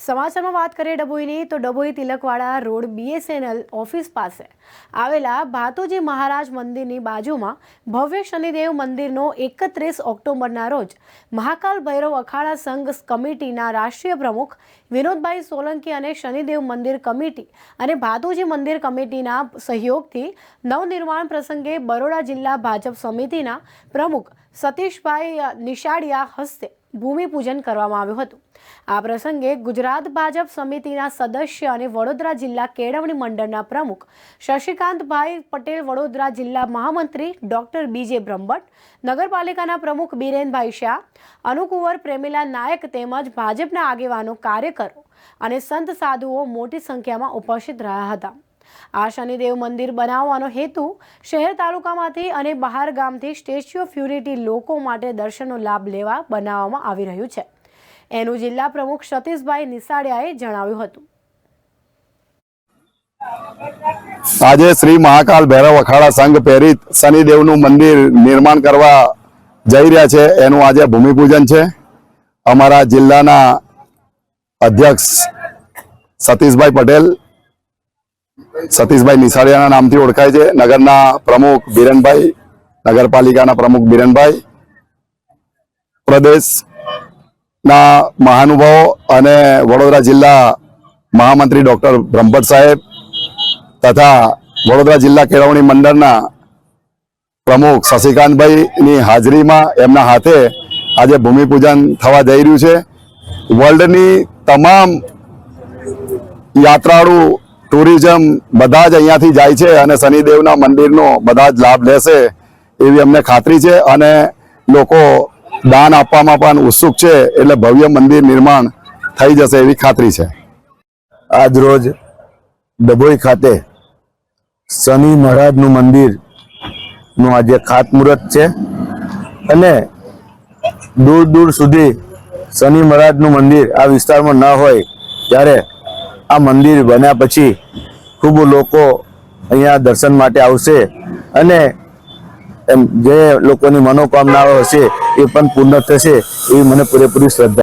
સમાચારમાં વાત કરીએ ડભોઈની, તો Dabhoi Tilakwada road BSNL office પાસે આવેલા ભાતોજી મહારાજ મંદિરની બાજુમાં ભવ્ય શનિદેવ મંદિરનો એકત્રીસ ઓક્ટોબરના રોજ મહાકાલ ભૈરવ અખાડા સંઘ કમિટીના રાષ્ટ્રીય પ્રમુખ વિનોદભાઈ સોલંકી અને શનિદેવ મંદિર કમિટી અને ભાતોજી મંદિર કમિટીના સહયોગથી નવનિર્માણ પ્રસંગે બરોડા જિલ્લા ભાજપ સમિતિના પ્રમુખ સતીશભાઈ નિશાળિયા હસ્તે ભૂમિપૂજન કરવામાં આવ્યું હતું. આ પ્રસંગે ગુજરાત ભાજપ સમિતિના સદસ્ય અને વડોદરા જિલ્લા કેળવણી મંડળના પ્રમુખ શશિકાંતભાઈ પટેલ, વડોદરા જિલ્લા મહામંત્રી ડોક્ટર બીજે બ્રહ્મભટ્ટ, નગરપાલિકાના પ્રમુખ બિરેનભાઈ શાહ, અનુકુંવર પ્રેમીલા નાયક તેમજ ભાજપના આગેવાનો, કાર્યકરો અને સંત સાધુઓ મોટી સંખ્યામાં ઉપસ્થિત રહ્યા હતા. આ શનિદેવ મંદિર બનાવવાનો હેતુ શહેર તાલુકામાંથી અને બહાર ગામથી સ્ટેચ્યુ ઓફ યુનિટી લોકો માટે દર્શનનો લાભ લેવા બનાવવામાં આવી રહ્યું છે. એનું જિલ્લા પ્રમુખ સતીશભાઈ નિસાડિયાએ જણાવ્યું હતું. આજે શ્રી મહાકાલ ભૈરવ અખાડા સંઘ પ્રેરિત શનિદેવનું મંદિર નિર્માણ કરવા જઈ રહ્યા છે. એનું આજે ભૂમિપૂજન છે. અમારા જિલ્લાના અધ્યક્ષ સતીશભાઈ પટેલ સતીશભાઈ નિસાળિયાના નામથી ઓળખાય છે. નગરના પ્રમુખ બિરનભાઈ, નગરપાલિકાના પ્રમુખ બિરનભાઈ, પ્રદેશના મહાનુભાવો અને વડોદરા જિલ્લા મહામંત્રી ડૉક્ટર બ્રહ્મભટ્ટ સાહેબ તથા વડોદરા જિલ્લા કેળવણી મંડળના પ્રમુખ શશિકાંતભાઈની હાજરીમાં એમના હાથે આજે ભૂમિપૂજન થવા જઈ રહ્યું છે. વર્લ્ડની તમામ યાત્રાળુ ટુરિઝમ બધા જ અહીંયાથી જાય છે અને શનિદેવના મંદિરનો બધા જ લાભ લેશે એવી અમને ખાતરી છે અને લોકો દાન આપવામાં પણ ઉત્સુક છે એટલે ભવ્ય મંદિર નિર્માણ થઈ જશે એવી ખાતરી છે. આજ રોજ ડભોઈ ખાતે શનિ મહારાજનું મંદિરનું આજે ખાતમુહૂર્ત છે અને દૂર દૂર સુધી શનિ મહારાજનું મંદિર આ વિસ્તારમાં ન હોય ત્યારે આ મંદિર બન્યા પછી ખૂબ લોકો અહીંયા દર્શન માટે આવશે અને જે લોકોની મનોકામનાઓ હશે એ પણ પૂર્ણ થશે એવી મને પૂરેપૂરી શ્રદ્ધા